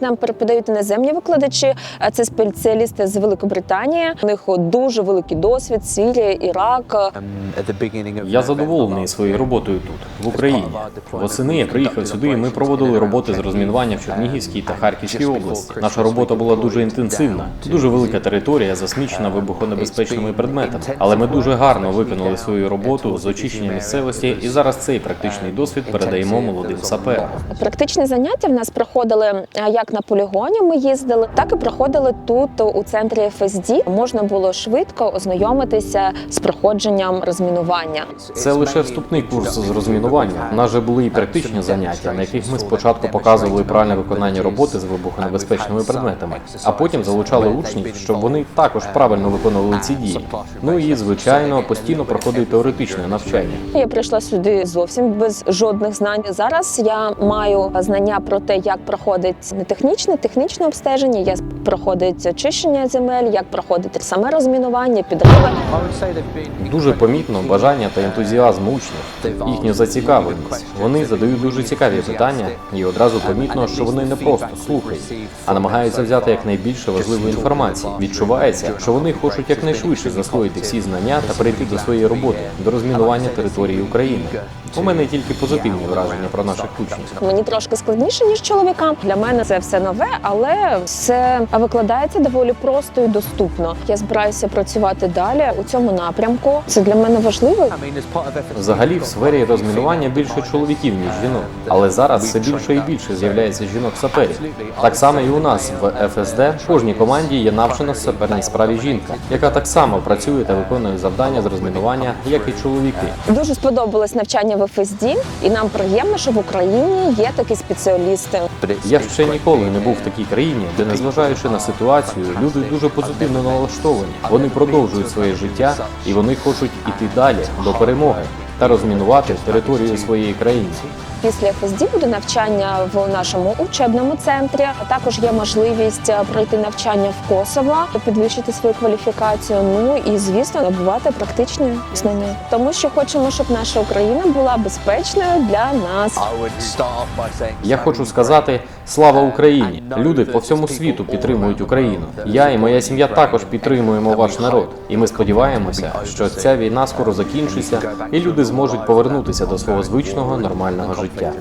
Нам преподають іноземні викладачі, а це спеціалісти з Великобританії. У них дуже великий досвід Сирія, Ірак. Я задоволений своєю роботою тут, в Україні. Восени я приїхав сюди, і ми проводили роботи з розмінування в Чернігівській та Харківській області. Наша робота була дуже інтенсивна. Дуже велика територія засмічена вибухонебезпечними предметами. Але ми дуже гарно виконали свою роботу з очищення місцевості, і зараз цей практичний досвід передаємо молодим саперам. Практичні заняття в нас проходили а, як на полігоні. Ми їздили, так і проходили тут у центрі ФСД. Можна було швидко ознайомитися з проходженням розмінування. Це лише вступний курс з розмінування. У нас же були і практичні заняття, на яких ми спочатку показували правильне виконання роботи з вибухонебезпечними предметами, а потім залучали учнів, щоб вони також правильно виконували ці дії. Ну і звичайно постійно проходить теоретичне навчання. Я прийшла сюди зовсім без жодних знань. Зараз я маю знання про те, як проходить не технічне, технічне обстеження, як проходить очищення земель, як проходить саме розмінування, підриви. Дуже помітно бажання та ентузіазм учнів, їхню зацікавленість. Вони задають дуже цікаві питання, і одразу помітно, що вони не просто слухають, а намагаються взяти якнайбільше важливої інформації. Відчувається, що вони хочуть якнайшвидше засвоїти всі знання та перейти до своєї роботи, до розмінування території України. У мене тільки позитивні враження про наших учнів. Мені трошки складніше ніж чоловікам. Для мене це все нове, але все викладається доволі просто і доступно. Я збираюся працювати далі у цьому напрямку. Це для мене важливо. Взагалі в сфері розмінування більше чоловіків ніж жінок, але зараз все більше і більше з'являється жінок саперів. Так само і у нас в ФСД в кожній команді є навчена в саперній справі жінка, яка так само працює та виконує завдання з розмінування, як і чоловіки. Дуже сподобалось навчання в ФСД, і нам приємно, що в Україні є такі спеціалісти. Я ще ніколи не був в такій країні, де, незважаючи на ситуацію, люди дуже позитивно налаштовані. Вони продовжують своє життя і вони хочуть іти далі до перемоги та розмінувати територію своєї країни. Після ФСД буде навчання в нашому учебному центрі. Також є можливість е, пройти навчання в Косово, підвищити свою кваліфікацію. Ну і звісно, набувати практичні знання, тому що хочемо, щоб наша Україна була безпечною для нас. Я хочу сказати слава Україні! Люди по всьому світу підтримують Україну. Я і моя сім'я також підтримуємо ваш народ, і ми сподіваємося, що ця війна скоро закінчиться, і люди зможуть повернутися до свого звичного нормального життя.